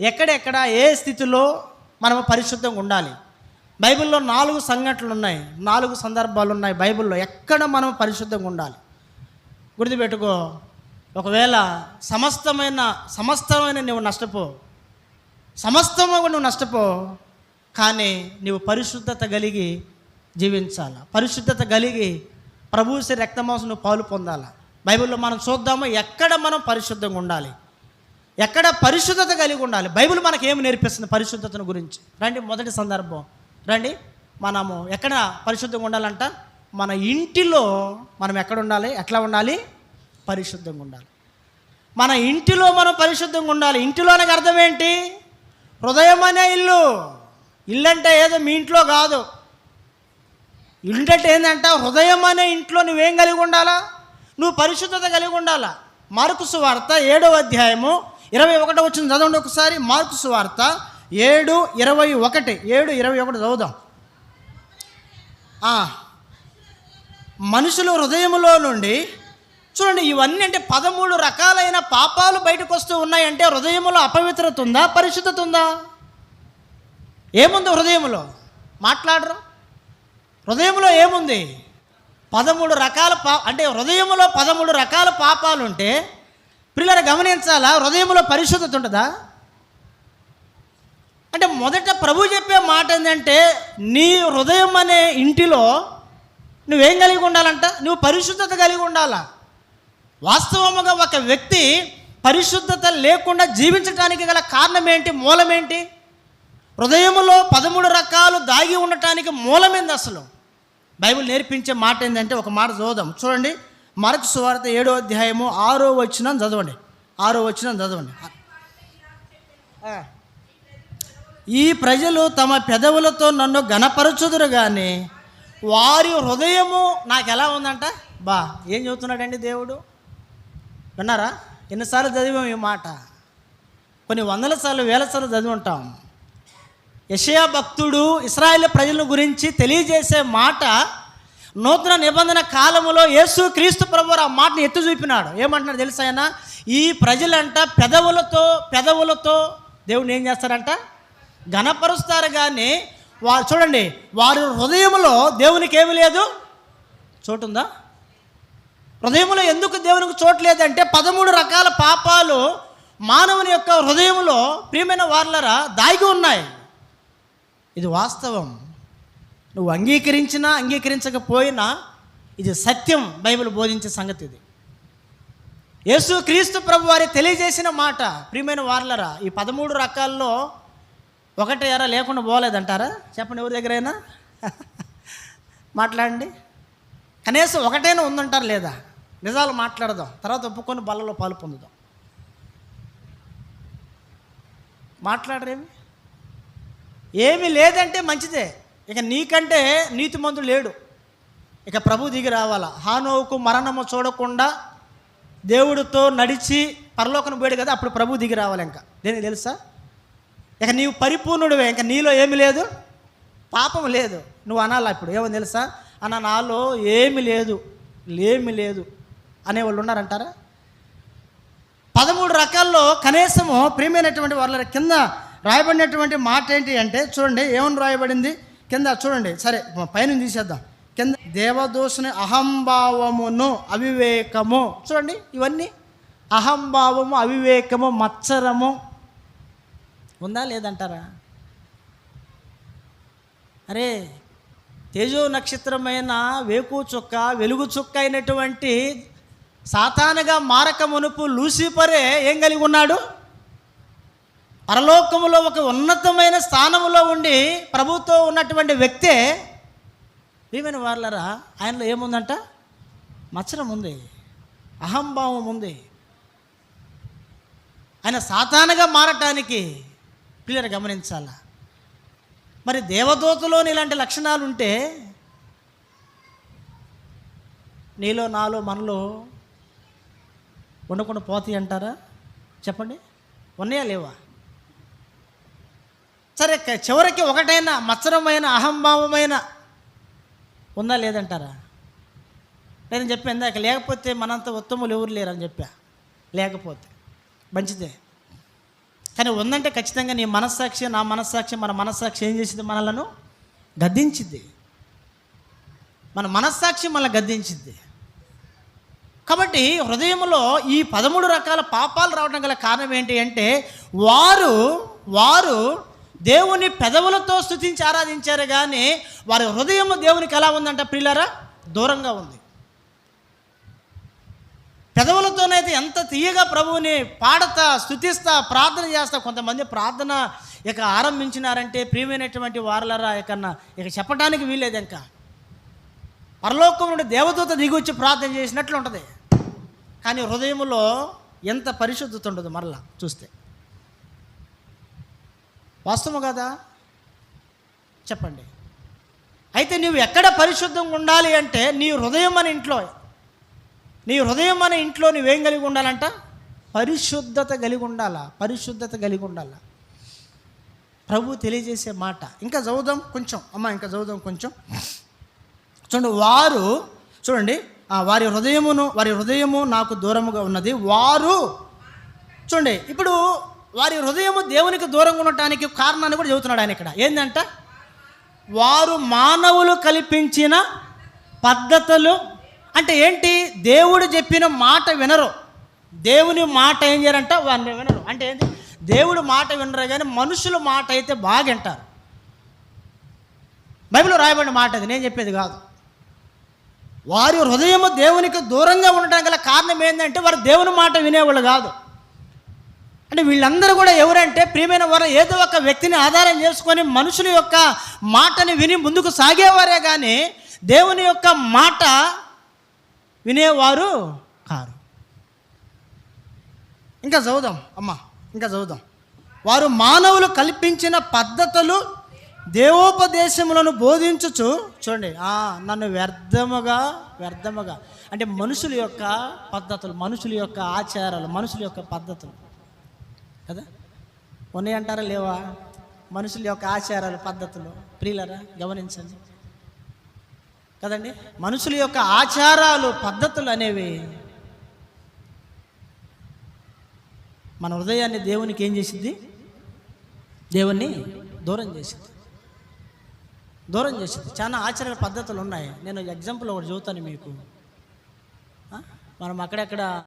ఎక్కడెక్కడ ఏ స్థితిలో మనము పరిశుద్ధంగా ఉండాలి. బైబిల్లో నాలుగు సంఘటనలు ఉన్నాయి. నాలుగు సందర్భాలు ఉన్నాయి బైబిల్లో ఎక్కడ మనం పరిశుద్ధంగా ఉండాలి. గుర్తుపెట్టుకో ఒకవేళ సమస్తమైన సమస్తమైన నువ్వు నష్టపో సమస్తమైన నువ్వు నష్టపో కానీ నువ్వు పరిశుద్ధత కలిగి జీవించాల. పరిశుద్ధత కలిగి ప్రభువుసి రక్తమాసం నువ్వు పాలు పొందాలా. బైబిల్లో మనం చూద్దాము ఎక్కడ మనం పరిశుద్ధంగా ఉండాలి. ఎక్కడ పరిశుద్ధత కలిగి ఉండాలి. బైబిల్ మనకు ఏమి నేర్పిస్తుంది పరిశుద్ధతను గురించి? రండి మొదటి సందర్భం. రండి మనము ఎక్కడ పరిశుద్ధంగా ఉండాలంట? మన ఇంటిలో మనం ఎక్కడ ఉండాలి? ఎట్లా ఉండాలి? పరిశుద్ధంగా ఉండాలి. మన ఇంటిలో మనం పరిశుద్ధంగా ఉండాలి. ఇంటిలో అర్థం ఏంటి? హృదయం అనే ఇల్లు. ఇల్లు అంటే ఏదో మీ ఇంట్లో కాదు. ఇల్లు అంటే ఏంటంటే హృదయం అనే ఇంట్లో నువ్వేం కలిగి ఉండాలా? నువ్వు పరిశుద్ధత కలిగి ఉండాలా? మరుకుసు వార్త ఏడో అధ్యాయము ఇరవై ఒకటి వచ్చిన చదవండి ఒకసారి. మార్కు సువార్త ఏడు ఇరవై ఒకటి. ఏడు ఇరవై ఒకటి చదువుదాం. మనుషులు మనుషుల హృదయములో నుండి చూడండి ఇవన్నీ అంటే పదమూడు రకాలైన పాపాలు బయటకు వస్తూ ఉన్నాయంటే హృదయములో అపవిత్రత ఉందా? పరిశుద్ధత ఉందా? ఏముంది హృదయములో? మాట్లాడరు. హృదయంలో ఏముంది? పదమూడు రకాల పా అంటే హృదయంలో పదమూడు రకాల పాపాలు ఉంటే పిల్లలు గమనించాలా? హృదయంలో పరిశుద్ధత ఉంటుందా? అంటే మొదట ప్రభు చెప్పే మాట ఏంటంటే నీ హృదయం అనే ఇంటిలో నువ్వేం కలిగి ఉండాలంట? నువ్వు పరిశుద్ధత కలిగి ఉండాలా? వాస్తవముగా ఒక వ్యక్తి పరిశుద్ధత లేకుండా జీవించడానికి గల కారణం ఏంటి? మూలమేంటి హృదయములో పదమూడు రకాలు దాగి ఉండటానికి మూలమేంది అసలు? బైబిల్ నేర్పించే మాట ఏంటంటే ఒక మాట చూద్దాం చూడండి. మరకు సువార్త ఏడో అధ్యాయము ఆరో వచ్చిన చదవండి. ఆరో వచ్చిన చదవండి. ఈ ప్రజలు తమ పెదవులతో నన్ను గణపరచుదురు కానీ వారి హృదయము నాకు ఎలా ఉందంట? బా ఏం చెబుతున్నాడండి దేవుడు? విన్నారా? ఎన్నిసార్లు చదివాం ఈ మాట? కొన్ని వందల సార్లు వేల సార్లు చదివి ఉంటాం యషయా భక్తుడు ఇస్రాయేల్ ప్రజల గురించి తెలియజేసే మాట నూతన నిబంధన కాలంలో యేసు క్రీస్తు ప్రభు ఆ మాటను ఎత్తు చూపినాడు. ఏమంటున్నాడు తెలుసా ఆయన? ఈ ప్రజలంట పెదవులతో పెదవులతో దేవుని ఏం చేస్తారంట? ఘనపరుస్తారు కానీ వారు చూడండి వారి హృదయంలో దేవునికి ఏమి లేదు. చోటుందా? హృదయంలో ఎందుకు దేవునికి చోటు లేదంటే పదమూడు రకాల పాపాలు మానవుని యొక్క హృదయంలో ప్రియమైన వార్లరా దాగి ఉన్నాయి. ఇది వాస్తవం. నువ్వు అంగీకరించినా అంగీకరించకపోయినా ఇది సత్యం బైబిల్ బోధించే సంగతి ఇది. యేసు క్రీస్తు ప్రభు వారి తెలియజేసిన మాట ప్రియమైన వార్లరా ఈ పదమూడు రకాల్లో ఒకటి ఎరా లేకుండా పోలేదంటారా? చెప్పండి ఎవరి దగ్గరైనా? మాట్లాడండి. కనీసం ఒకటైనా ఉందంటారు లేదా? నిజాలు మాట్లాడదాం. తర్వాత ఒప్పుకొని బల్లలో పాలు పొందుదాం. మాట్లాడరేమి? ఏమి లేదంటే మంచిదే. ఇక నీకంటే నీతిమంతుడు లేడు. ఇక ప్రభు దిగి రావాలా? హానోవుకు మరణము చూడకుండా దేవుడితో నడిచి పరలోకను పోయాడు కదా అప్పుడు ప్రభు దిగి రావాలి ఇంకా. దేనికి తెలుసా? ఇక నీవు పరిపూర్ణుడివే ఇంకా నీలో ఏమి లేదు పాపం లేదు. నువ్వు అనాలా ఇప్పుడు? ఏమో తెలుసా? అన్న నాలో ఏమి లేదు లేమి లేదు అనేవాళ్ళు ఉన్నారంటారా? పదమూడు రకాల్లో కనీసము ప్రియమైనటువంటి వాళ్ళ కింద రాయబడినటువంటి మాట ఏంటి అంటే చూడండి ఏమని రాయబడింది? కింద చూడండి. సరే పైన తీసేద్దాం. కింద దేవదోషుని అహంభావమును అవివేకము. చూడండి ఇవన్నీ. అహంభావము అవివేకము మత్సరము. ఉందా లేదంటారా? అరే తేజో నక్షత్రమైన వేకు చుక్క వెలుగు చుక్క అయినటువంటి సాతానుగా మారక మునుపు లూసిఫరే ఏం కలిగి ఉన్నాడు? పరలోకములో ఒక ఉన్నతమైన స్థానములో ఉండి ప్రభుతో ఉన్నటువంటి వ్యక్తే ఏమైనా వాళ్ళరా ఆయనలో ఏముందంట? మచ్చరం ఉంది. అహంభావం ఉంది. ఆయన సాతానగా మారటానికి పిల్లలు గమనించాలా? మరి దేవదూతలోని ఇలాంటి లక్షణాలు ఉంటే నీలో నాలో మనలో ఉండకుండా పోతాయి అంటారా చెప్పండి. ఉన్నాయా లేవా? సరే చివరికి ఒకటైన మత్సరమైన అహంభావమైన ఉందా లేదంటారా? నేను చెప్పి ఇందాక లేకపోతే మనంత ఉత్తములు ఎవరు లేరని చెప్పా. లేకపోతే మంచిదే. కానీ ఉందంటే ఖచ్చితంగా నీ మనస్సాక్షి నా మనస్సాక్షి మన మనస్సాక్షి ఏం చేసింది మనలను? గద్దించింది. మన మనస్సాక్షి మనల్ని గద్దించింది. కాబట్టి హృదయంలో ఈ పదమూడు రకాల పాపాలు రావడం గల కారణం ఏంటి అంటే వారు వారు దేవుని పెదవులతో స్థుతించి ఆరాధించారు కానీ వారి హృదయం దేవునికి ఎలా ఉందంట ప్రియులరా? దూరంగా ఉంది. పెదవులతోనైతే ఎంత తీయగా ప్రభువుని పాడతా స్థుతిస్తా ప్రార్థన చేస్తా కొంతమంది ప్రార్థన ఇక ఆరంభించినారంటే ప్రియమైనటువంటి వారలరా ఇక ఇక చెప్పడానికి వీల్లేదు ఇంకా. పరలోకం నుండి దేవదూత దిగొచ్చి వచ్చి ప్రార్థన చేసినట్లు ఉంటుంది. కానీ హృదయంలో ఎంత పరిశుద్ధత ఉండదు మరలా చూస్తే. వాస్తవం కదా? చెప్పండి. అయితే నువ్వు ఎక్కడ పరిశుద్ధంగా ఉండాలి అంటే నీ హృదయం అనే ఇంట్లో నీ హృదయం అనే ఇంట్లో నువ్వేం కలిగి ఉండాలంట? పరిశుద్ధత కలిగి ఉండాలా పరిశుద్ధత కలిగి ఉండాలా. ప్రభు తెలియజేసే మాట. ఇంకా చదువుదాం కొంచెం. అమ్మ ఇంకా చదువుదాం కొంచెం. చూడండి వారు చూడండి వారి హృదయమును వారి హృదయము నాకు దూరముగా ఉన్నది. వారు చూడండి ఇప్పుడు వారి హృదయము దేవునికి దూరంగా ఉండటానికి కారణాన్ని కూడా చెబుతున్నాడు ఆయన ఇక్కడ. ఏంటంట వారు మానవులు కల్పించిన పద్ధతులు. అంటే ఏంటి? దేవుడు చెప్పిన మాట వినరు. దేవుని మాట ఏం చేయరంట వారిని వినరు. అంటే ఏంటి దేవుడు మాట వినరు కానీ మనుషుల మాట అయితే బాగా వింటారు. బైబిల్లో రాయబడిన మాట అది. నేను చెప్పేది కాదు. వారి హృదయము దేవునికి దూరంగా ఉండటం గల కారణం ఏంటంటే వారు దేవుని మాట వినేవాళ్ళు కాదు. అంటే వీళ్ళందరూ కూడా ఎవరంటే ప్రియమైన వారు ఏదో ఒక వ్యక్తిని ఆధారం చేసుకొని మనుషుల యొక్క మాటని విని ముందుకు సాగేవారే కానీ దేవుని యొక్క మాట వినేవారు కారు. ఇంకా చదువుదాం అమ్మా ఇంకా చదువుదాం. వారు మానవులు కల్పించిన పద్ధతులు దేవోపదేశములను బోధించుచు చూడండి నన్ను వ్యర్థముగా వ్యర్థముగా అంటే మనుషుల యొక్క పద్ధతులు మనుషుల యొక్క ఆచారాలు మనుషుల యొక్క పద్ధతులు. కదా? ఉన్నాయి అంటారా లేవా? మనుషుల యొక్క ఆచారాలు పద్ధతులు. ప్రియులరా గమనించండి. కదండి? మనుషుల యొక్క ఆచారాలు పద్ధతులు అనేవి మన హృదయాన్ని దేవునికి ఏం చేసింది దేవుణ్ణి దూరం చేసింది దూరం చేసింది చాలా ఆచార పద్ధతులు ఉన్నాయి. నేను ఎగ్జాంపుల్ ఒకటి చదువుతాను మీకు. మనం అక్కడక్కడ